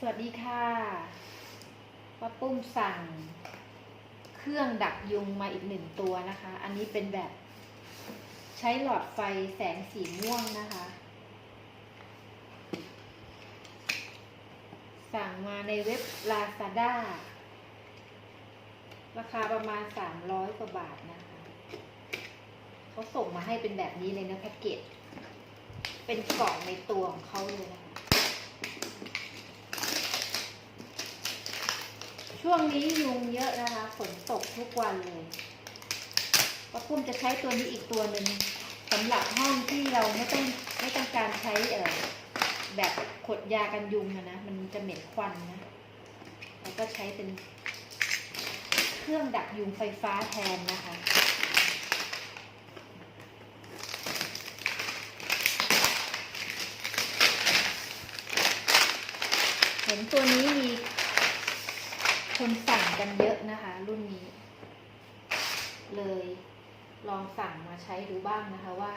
สวัสดีค่ะป้าปุ้มสั่ง เครื่องดักยุงมาอีกหนึ่งตัวนะคะ อันนี้เป็นแบบ ใช้หลอดไฟแสงสีม่วงนะคะ สั่งมาในเว็บ Lazada ราคาประมาณ 300 กว่าบาทนะคะ เขาส่งมาให้เป็นแบบนี้เลยนะแพ็กเกจ เป็นกล่องในตัวของเขาเลยนะคะ ช่วงนี้ยุงเยอะนะคะฝนตกทุกวันเลยป้าปุ้มจะใช้ตัวนี้อีกตัวหนึ่งสำหรับห้องที่เราไม่ต้องไม่ต้องการใช้เอ่อแบบขดยากันยุงอะนะมันจะเหม็นควันนะแล้วก็ใช้เป็นเครื่องดักยุงไฟฟ้าแทนนะคะเห็นตัวนี้มี คนสั่งกันเยอะนะคะ รุ่นนี้ เลยลองสั่งมาใช้ดูบ้างนะคะว่า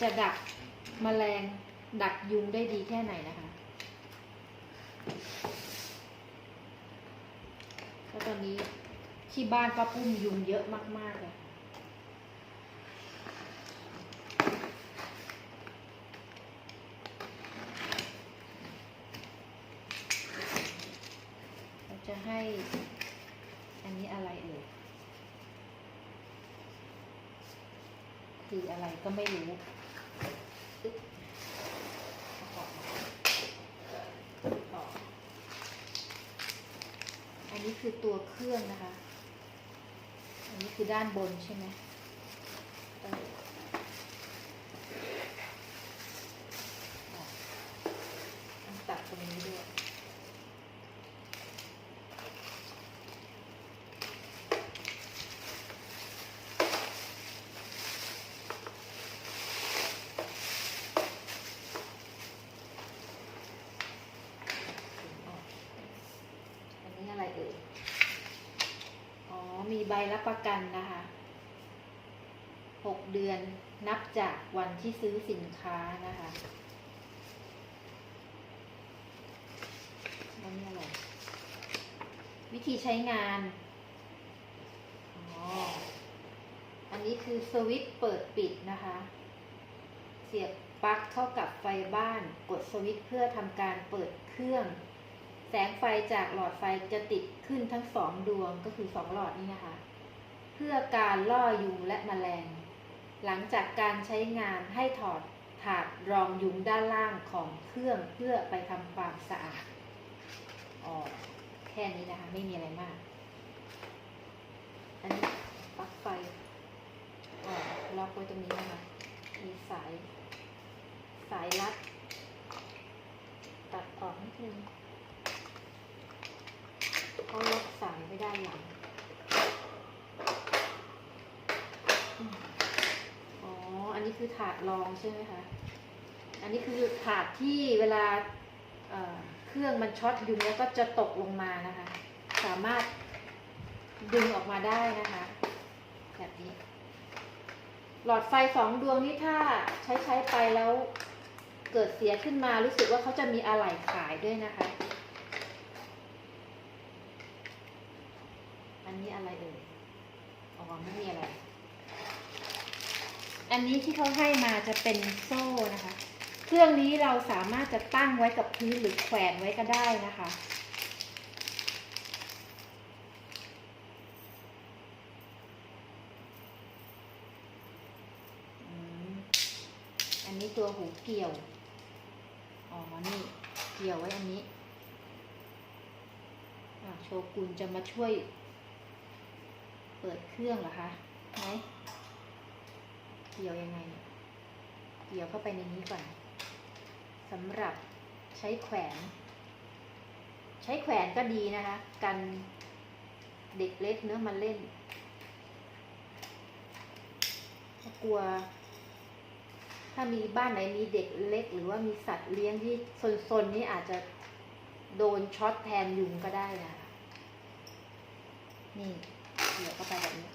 จะดักแมลงดักยุงได้ดีแค่ไหนนะคะแล้วตอนนี้ที่บ้านป้าปุ้มยุงเยอะมากๆเลย เราจะให้ อันนี้อะไรเอ่ยคืออะไรก็ไม่รู้อึ๊บเอาออกมาต่ออันนี้คือตัวเครื่องนะคะ อันนี้คือด้านบนใช่ไหมเออออกต้องตัดตรงนี้ด้วย อันนี้อะไรเอ่ย อ๋อ มีใบรับประกันนะคะหกเดือนนับจากวันที่ซื้อสินค้านะคะวนี่อะไร วิธีใช้งาน อ๋อ อันนี้คือสวิตช์เปิดปิดนะคะ เสียบปลั๊กเข้ากับไฟบ้าน กดสวิตช์เพื่อทำการเปิดเครื่อง สงไฟจากหลอดไฟจะติดขึ้นทั้งสองดวงก็คือสองหลอดนี่นะคะ เพื่อการล่อยุงและแมลง หลังจากการใช้งานให้ถอดถาดรองยุงด้านล่างของเครื่องเพื่อไปทำความสะอาดอ๋อแค่นี้นะคะ ไม่มีอะไรมาก อันนี้ปลั๊กไฟอ๋อล็อกไว้ตรงนี้นะคะ มีสาย สายรัด ตัดออกนิดนึง เขาล็อกสาย ไม่ได้หลังอ๋อ อันนี้คือถาดรองใช่ไหมคะ อันนี้คือถาดที่เวลาเเครื่องมันช็อตอยุงแล้วก็จะตกลงมานะคะ สามารถดึงออกมาได้นะคะ แบบนี้ หลอดไฟสองดวงนี้ถ้าใช้ใช้ไปแล้วเกิดเสียขึ้นมารู้สึกว่าเขาจะมีอะไหล่ขายด้วยนะคะ อั นี้อะไรเอ่ยอ๋อไม่มีอะไร อันนี้ที่เขาให้มาจะเป็นโซ่นะคะ เครื่องนี้เราสามารถจะตั้งไว้กับพื้นหรือแขวนไว้ก็ได้นะคะอันนี้ตัวหูเกี่ยว อ๋อ นี่ เกี่ยวไว้อันนี้ โชกุนจะมาช่วย เปิดเครื่องเหรอคะไหนเกี่ยวยังไง เกี่ยวเข้าไปในนี้ก่อนสำหรับใช้แขวน ใช้แขวนก็ดีนะคะ กันเด็กเล็กเนื้อะมาเล่นกลัว ถ้ามีบ้านไหนมีเด็กเล็ก หรือว่ามีสัตว์เลี้ยงที่ซนๆนี่อาจจะโดนช็อตแทนยุงก็ได้นะนี่ เหยียบเข้าไปแบบนี้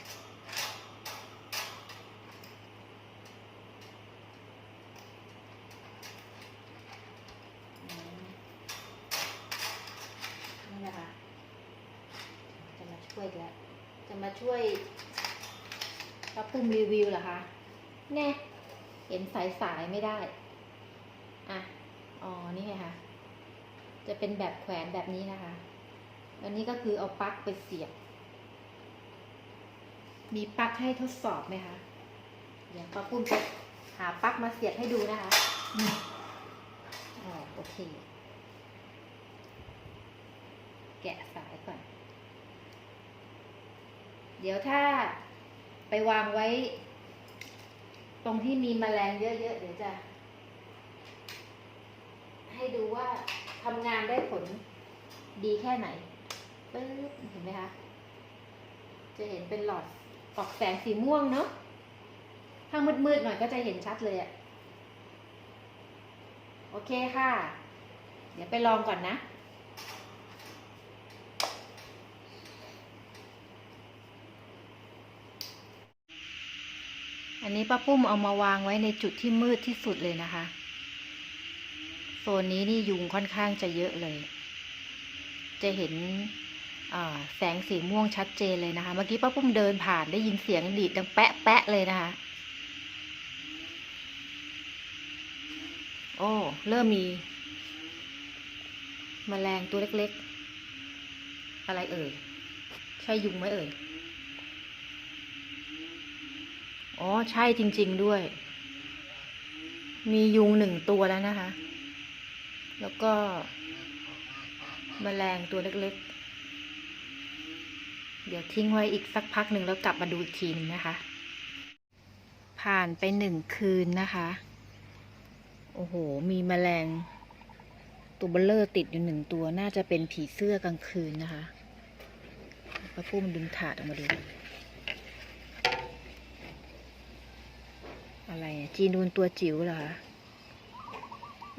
นี่นะคะ จะมาช่วยแล้วจะมาช่วยรับตุมรีวิวเหรอคะ แน่ เห็นสายสายไม่ได้ อะ อ๋อ นี่ไงคะจะเป็นแบบแขวนแบบนี้นะคะ อันนี้ก็คือเอาปลั๊กไปเสียบ มีปลั๊กให้ทดสอบไหมคะ เดี๋ยวป้าปุ้มจะหาปลั๊กมาเสียบให้ดูนะคะอ๋อโอเค แกะสายก่อน เดี๋ยวถ้าไปวางไว้ ตรงที่มีแมลงเยอะๆ เดี๋ยวจะ ให้ดูว่าทำงานได้ผลดีแค่ไหนปึ๊บเห็นไหมคะ จะเห็นเป็นหลอด ออกแสงสีม่วงเนาะ ถ้ามืดๆหน่อยก็จะเห็นชัดเลยอะโอเคค่ะ เดี๋ยวไปลองก่อนนะ อันนี้ป้าปุ้มเอามาวางไว้ในจุดที่มืดที่สุดเลยนะคะ โซนนี้นี่ยุงค่อนข้างจะเยอะเลย จะเห็น แสงสีม่วงชัดเจนเลยนะคะ เมื่อกี้ป้าปุ้มเดินผ่านได้ยินเสียงดีดดังแปะแปะเลยนะคะ โอ้เริ่มมีมแมลงตัวเล็กๆ อะไรเอ่ย ใช่ยุงไหมเอ่ย อ๋อ ใช่จริง ๆด้วย มียุงหนึ่งตัวแล้วนะคะ แล้วก็มแมลงตัวเล็กๆ เดี๋ยวทิ้งไว้อีกสักพักหนึ่งแล้วกลับมาดูอีกทีนึงนะคะ ผ่านไปหนึ่งคืนนะคะ โอ้โห มีแมลง ตัวเบลเลอร์ติดอยู่หนึ่งตัว น่าจะเป็นผีเสื้อกลางคืนนะคะป้าปุ้มดึงถาดออกมาดู อะไรจีนูนตัวจิ๋วเหรอคะ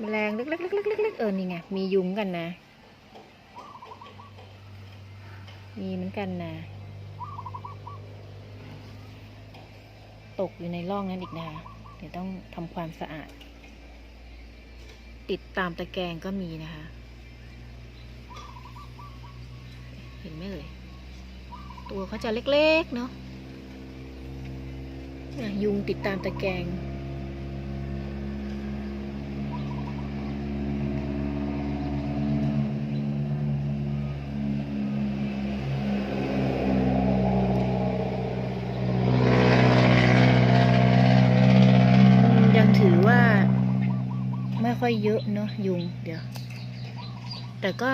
แมลงเล็กๆๆๆๆเออ นี่ไง มียุงกันนะ มีเหมือนกันนะตกอยู่ในร่องนั้นอีกนะคะเดี๋ยวต้องทำความสะอาด ติดตามตะแกรงก็มีนะคะ เห็นไหมเอ่ยตัวเขาจะเล็กๆเนาะยยุงติดตามตะแกรง ยัง ถือว่า ไม่ค่อยเยอะเนาะยุง เดี๋ยว แต่ก็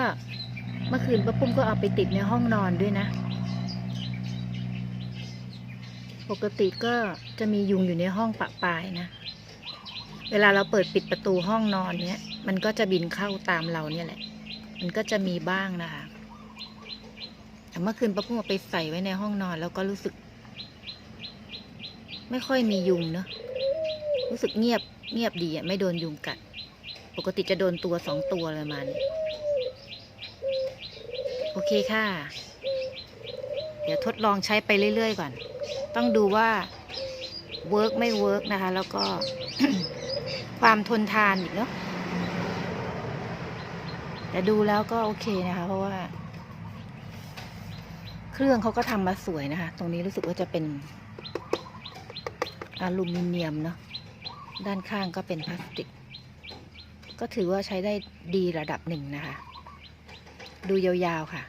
เมื่อคืนป้าปุ้มก็เอาไปติดในห้องนอนด้วยนะ ปกติก็จะมียุงอยู่ในห้องปะปายนะ เวลาเราเปิดปิดประตูห้องนอนเนี้ย มันก็จะบินเข้าตามเราเนี่ยแหละ มันก็จะมีบ้างนะคะแต่เมื่อคืนป้าปุ้มเอาไปใส่ไว้ในห้องนอน แล้วก็รู้สึก ไม่ค่อยมียุงเนาะ รู้สึกเงียบเงียบดีอะไม่โดนยุงกัด ปกติจะโดนตัวสองตัวอะไรประมาณนี้โอเคค่ะ เดี๋ยวทดลองใช้ไปเรื่อย ๆ ก่อน ต้องดูว่าเวิร์กไม่เวิร์กนะคะ แล้วก็ความทนทานอีกเนาะแต่ดูแล้วก็โอเคนะคะ เพราะว่า เครื่องเขาก็ทำมาสวยนะคะ ตรงนี้รู้สึกว่าจะเป็นอลูมิเนียมเนาะ ด้านข้างก็เป็นพลาสติก ก็ถือว่าใช้ได้ดีระดับหนึ่งนะคะ ดูยาวๆค่ะ